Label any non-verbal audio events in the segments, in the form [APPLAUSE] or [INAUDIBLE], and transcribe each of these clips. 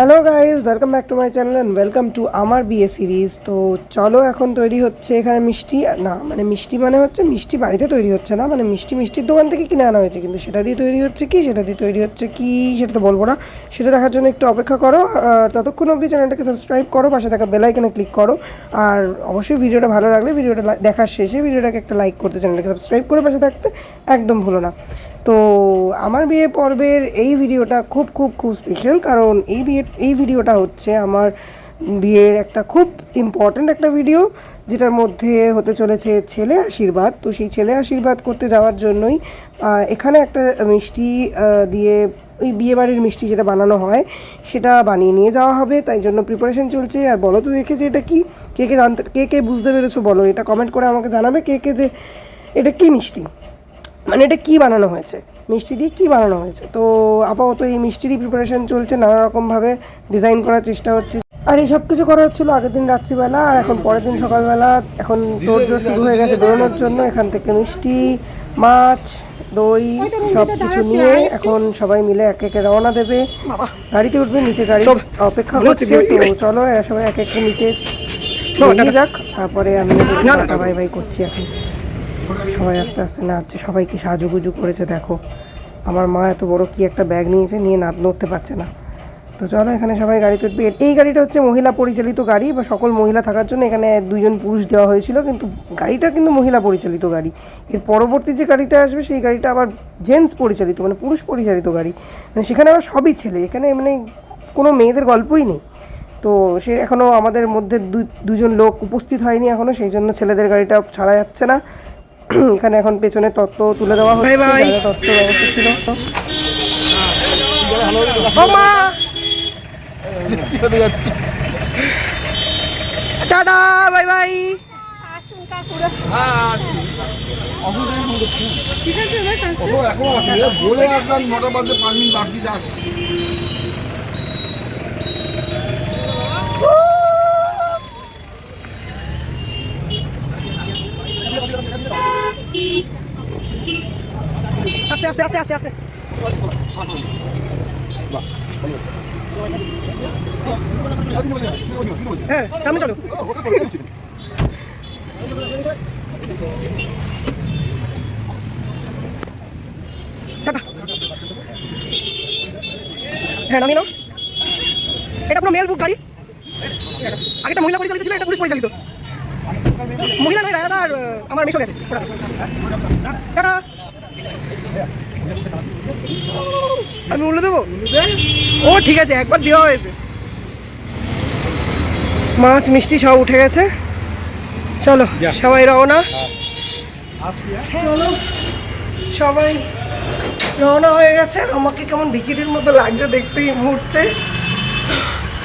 Hello guys welcome back to my channel and welcome to আমার বিয়ে series তো চলো এখন তৈরি হচ্ছে এখানে মিষ্টি, না মানে মিষ্টি মানে হচ্ছে মিষ্টি বাড়িতে তৈরি হচ্ছে না মানে মিষ্টি মিষ্টির দোকান থেকে কিনে আনা হয়েছে, কিন্তু সেটা দিয়ে তৈরি হচ্ছে কি, সেটা দিয়ে তৈরি হচ্ছে কি, সেটা তো বলব না। সেটা দেখার জন্য একটু অপেক্ষা করো, আর ততক্ষণ অবধি চ্যানেলটাকে সাবস্ক্রাইব করো, পাশে থাকা বেলাইকানে ক্লিক করো, আর অবশ্যই ভিডিওটা ভালো লাগলে ভিডিওটা দেখার শেষে ভিডিওটাকে একটা লাইক করতে চ্যানেলটাকে সাবস্ক্রাইব করে পাশে থাকতে একদম ভুলো না। তো আমার বিয়ে পর্বের এই ভিডিওটা খুব খুব খুব স্পেশাল কারণ এই বিয়ে, এই ভিডিওটা হচ্ছে আমার বিয়ের একটা খুব ইম্পর্ট্যান্ট একটা ভিডিও যেটার মধ্যে হতে চলেছে ছেলে আশীর্বাদ। তো সেই ছেলে আশীর্বাদ করতে যাওয়ার জন্যই এখানে একটা মিষ্টি দিয়ে ওই বিয়েবাড়ির মিষ্টি যেটা বানানো হয়, সেটা বানিয়ে নিয়ে যাওয়া হবে। তাই জন্য প্রিপারেশন চলছে। আর বলো তো দেখেছি এটা কি, কে কে জানতে, কে কে বুঝতে পেরেছ বলো? এটা কমেন্ট করে আমাকে জানাবে কে কে যে এটা কি মিষ্টি। মানে এটা কী বানানো হয়েছে? মিষ্টি দিয়ে কী বানানো হয়েছে? তো আপাতত এই মিষ্টিরই প্রিপারেশন চলছে নানা রকমভাবে ডিজাইন করার চেষ্টা হচ্ছে। আর এই সব কিছু করা হচ্ছিল আগের দিন রাত্রিবেলা আর এখন পরের দিন সকালবেলা এখন তোরজোর শুরু হয়ে গেছে দৌড়ানোর জন্য। এখান থেকে মিষ্টি মাছ দই সব কিছু নিয়ে এখন সবাই মিলে এক একে রওনা দেবে। গাড়িতে উঠবে নিচে গাড়ি অপেক্ষা করছে। তো চলো এরা সবাই এক এক নিচে যাক তারপরে আমি বাই বাই করছি এখন। সবাই আস্তে আস্তে নাচছে সবাই কি সাজুগুজু করেছে, দেখো। আমার মা এত বড় কি একটা ব্যাগ নিয়েছে, নিয়ে নাচ, নড়তে পারছে না। তো চলো এখানে সবাই গাড়িতে উঠবে এই গাড়িটা হচ্ছে মহিলা পরিচালিত গাড়ি, বা সকল মহিলা থাকার জন্য এখানে দুজন পুরুষ দেওয়া হয়েছিল, কিন্তু গাড়িটা কিন্তু মহিলা পরিচালিত গাড়ি। এর পরবর্তী যে গাড়িটা আসবে, সেই গাড়িটা আবার জেন্টস পরিচালিত মানে পুরুষ পরিচালিত গাড়ি। মানে সেখানে আবার সবই ছেলে, এখানে মানে কোনো মেয়েদের গল্পই নেই। তো সে এখনও আমাদের মধ্যে দুজন লোক উপস্থিত হয়নি এখনও সেই জন্য ছেলেদের গাড়িটা ছাড়া যাচ্ছে না। [CLEARS THROAT] এখানে এখন পেছনে তত্ত্ব তুলে দেওয়া হচ্ছে তত্ত্ব ব্যবস্থা ছিল টাটা বাই বাই। এখন আছে বলে আসলাম নটা বাজে পাঁচ মিনিট বাকি যাক। আস্তে আস্তে আস্তে আস্তে। হ্যাঁ সামনে চলো। হ্যাঁ নামিয়ে এটা আপনার মেল বুক গাড়ি। আগেটা মহিলা পরিচালিত ছিল এটা পুরুষ পরিচালিত মহিলা নয় রায়দা আর আমার মেশো গেছে। ওটা টাটা। আমি উল্লে দেবো? ও ঠিক আছে একবার দেওয়া হয়েছে। মাছ মিষ্টি সব উঠে গেছে। চলো সবাই রওনা। চলো। সবাই রওনা হয়ে গেছে। আমাকে কেমন বিকিটির মতো লাগছে দেখতে এই মুহূর্তে।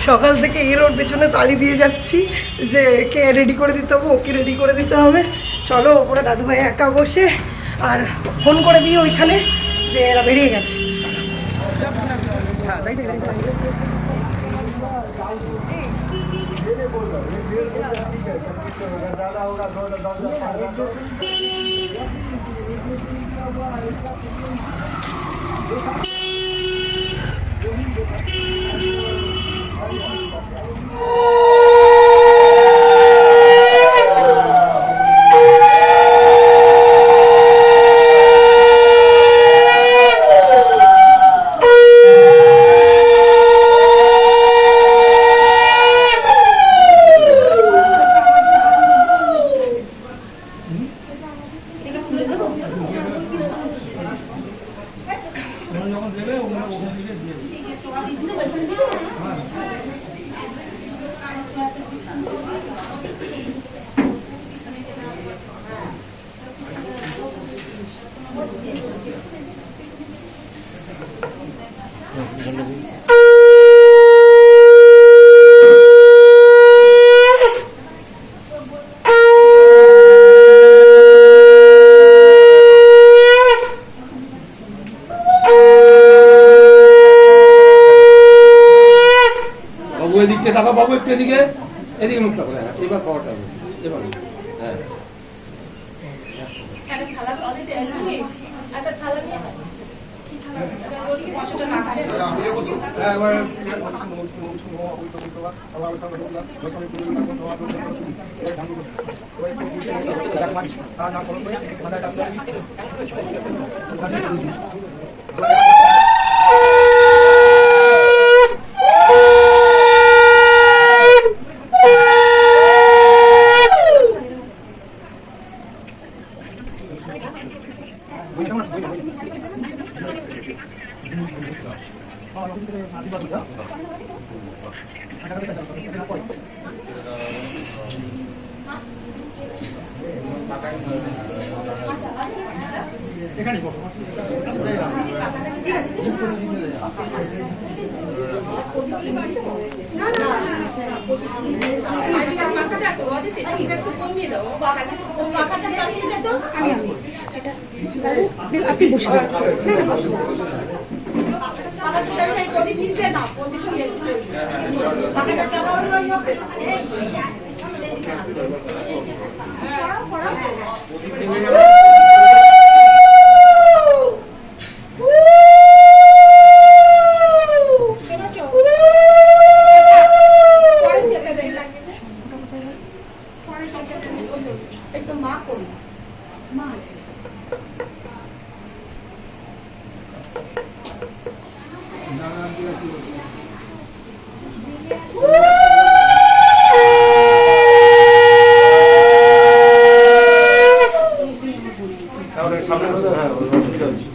সকাল থেকে এর ওর পেছনে তালি দিয়ে যাচ্ছি যে কে রেডি করে দিতে হবে ওকে রেডি করে দিতে হবে। চলো ওপরে দাদুভাই একা বসে। আর ফোন করে দিই ওইখানে। যে এরা বেরিয়ে গেছে চলো। বাবু বাবু একটু এদিকে এদিকে মুখটা করে হ্যাঁ এবার পাওয়াটা এবার হ্যাঁ। একটা আমি তো আপনি বসে না সামনে হ্যাঁ অসুবিধা হচ্ছে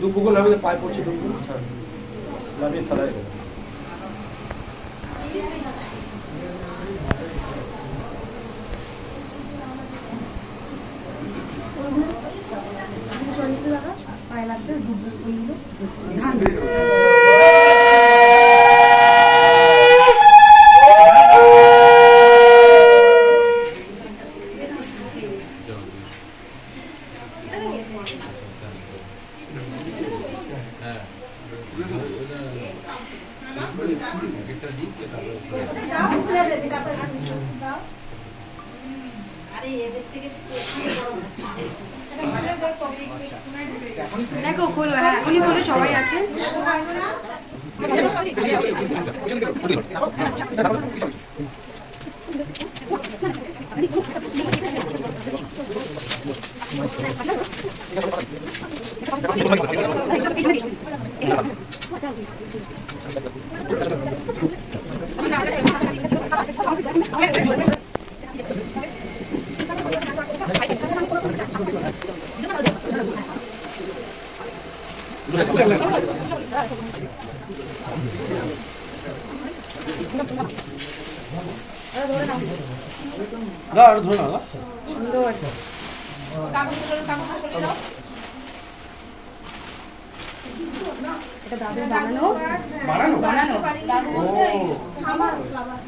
দুপুকুল আমি পায়ে পড়ছে পড়ছি দুপুকুল হ্যাঁ। ফেলাই দেবো দেখো খোলো হ্যাঁ এখনই খোলো সবাই আছে। ধরে না? গা। সুন্দর এটা দাদুর বানানো। বানানো? বানানো। ও। নিজে হাতে বানানো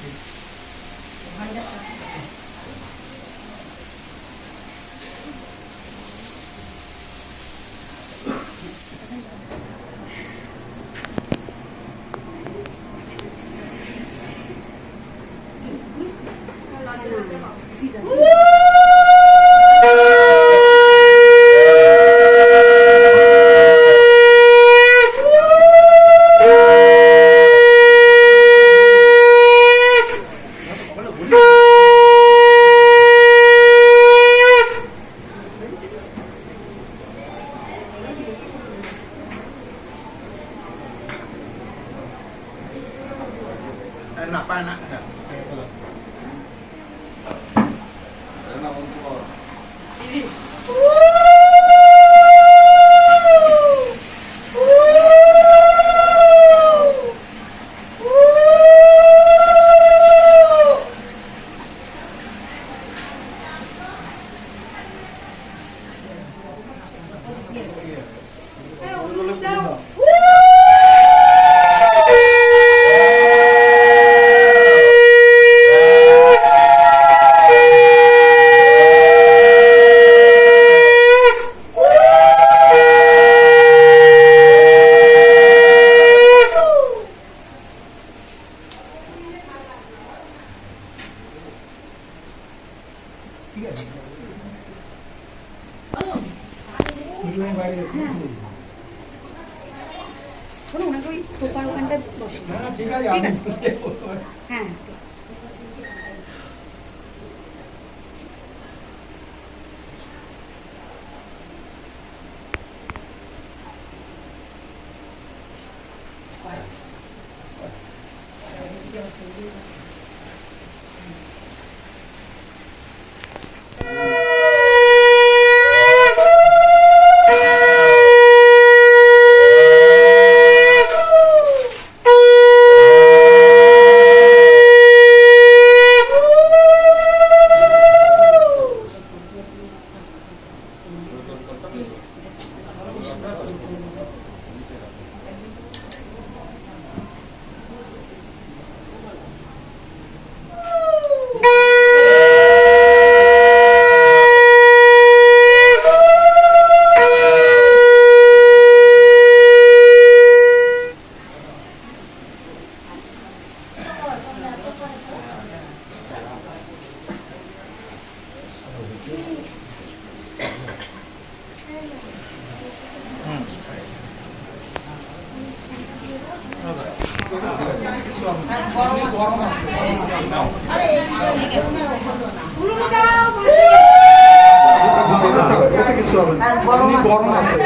ধর ধর হাত দিয়ে রাখো বলে? হ্যাঁ। না পায় না ওখানটায় বসে ঠিক আছে হ্যাঁ। ঠিক আছে এতে কিছু হবে না। গরম আছে।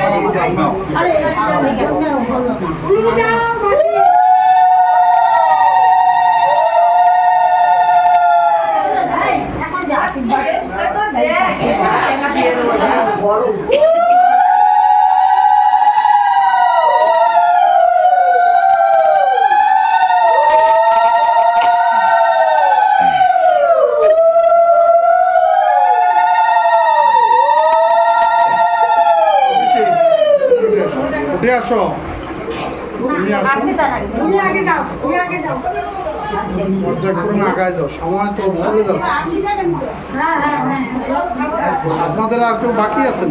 উঠে আসো। উঠে আসো। তুমি আগে যাও তুমি আগে যাও। পর্যায়ক্রমে আগায় যাও। সময় তো চলে যাচ্ছে। হ্যাঁ হ্যাঁ হ্যাঁ। আপনাদের আর কেউ বাকি আছে?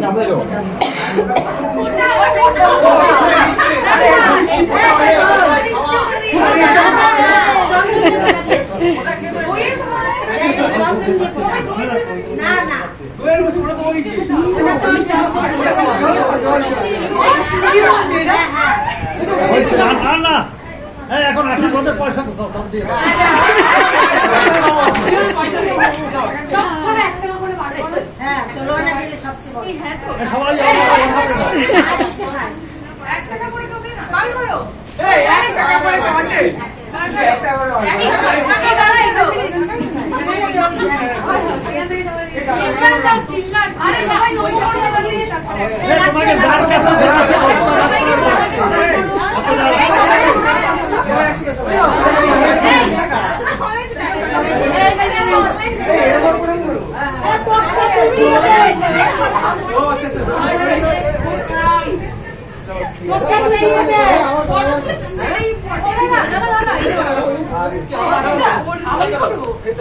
না না। না না এখন আশির মধ্যে পয়সা তো সব দিয়ে দাও। এক টাকা করে বার করো। এই সবাই আমাকে আমাকে দাও। আরে সবাই নতুন করে টাকা দিয়ে তারপরে এই তোমাকে যার কাছে যা আছে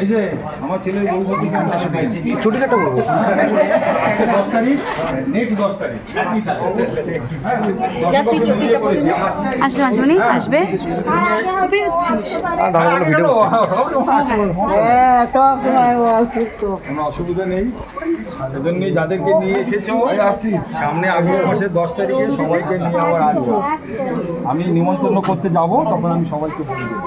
এই যে আমার ছেলের বউ ভর্তি ছুটি কাটা বলব দশ তারিখ নেক্সট দশ তারিখ একই থাকে হ্যাঁ, আমার আসবে। আসবে আসবে কোনো অসুবিধা নেই। এজন্যই যাদেরকে নিয়ে এসেছ আসছি। সামনে আগামী মাসের দশ তারিখে সবাইকে নিয়ে আবার আসব। আমি নিমন্ত্রণ করতে যাব তখন আমি সবাইকে বলে দেবো।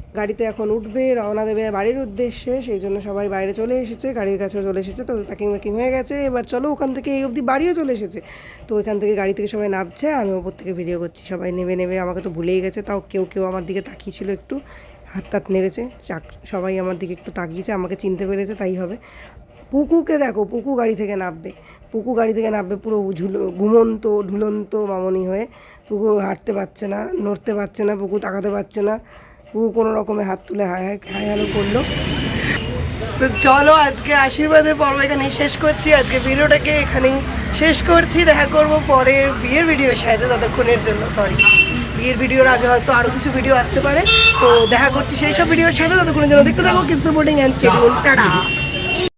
গাড়িতে এখন উঠবে, রওনা দেবে বাড়ির উদ্দেশ্যে, সেই জন্য সবাই বাইরে চলে এসেছে, গাড়ির কাছেও চলে এসেছে, তো প্যাকিং ম্যাকিং হয়ে গেছে। এবার চলো ওখান থেকে এই অবধি বাড়িও চলে এসেছে। তো ওইখান থেকে গাড়ি থেকে সবাই নামছে, আমি ওপর থেকে ভিডিও করছি, সবাই নেমে নেবে আমাকে তো ভুলেই গেছে, তাও কেউ কেউ আমার দিকে তাকিয়েছিল একটু, হাত টাত নেড়েছে সবাই আমার দিকে একটু তাকিয়েছে, আমাকে চিনতে পেরেছে, তাই হবে। পুকুকে দেখো, পুকু গাড়ি থেকে নামবে, পুকু গাড়ি থেকে নামবে পুরো ঝুল, ঘুমন্ত, ঢুলন্ত মামনি হয়ে, পুকু হাঁটতে পারছে না, নড়তে পারছে না, পুকু তাকাতে পারছে না পুকু কোনো রকমে হাত তুলে হাই হাই হ্যালো করল। তো চলো আজকে আশীর্বাদের পর্ব এখানেই শেষ করছি। আজকে ভিডিওটাকে এখানেই শেষ করছি। দেখা করব পরের বিয়ের ভিডিও সাথে ততক্ষণের জন্য সরি বিয়ের ভিডিওর আগে হয়তো আরও কিছু ভিডিও আসতে পারে। তো দেখা করছি সেই সব ভিডিওর সাথে। ততক্ষণের জন্য দেখতে থাকো। Keep supporting and schedule tata.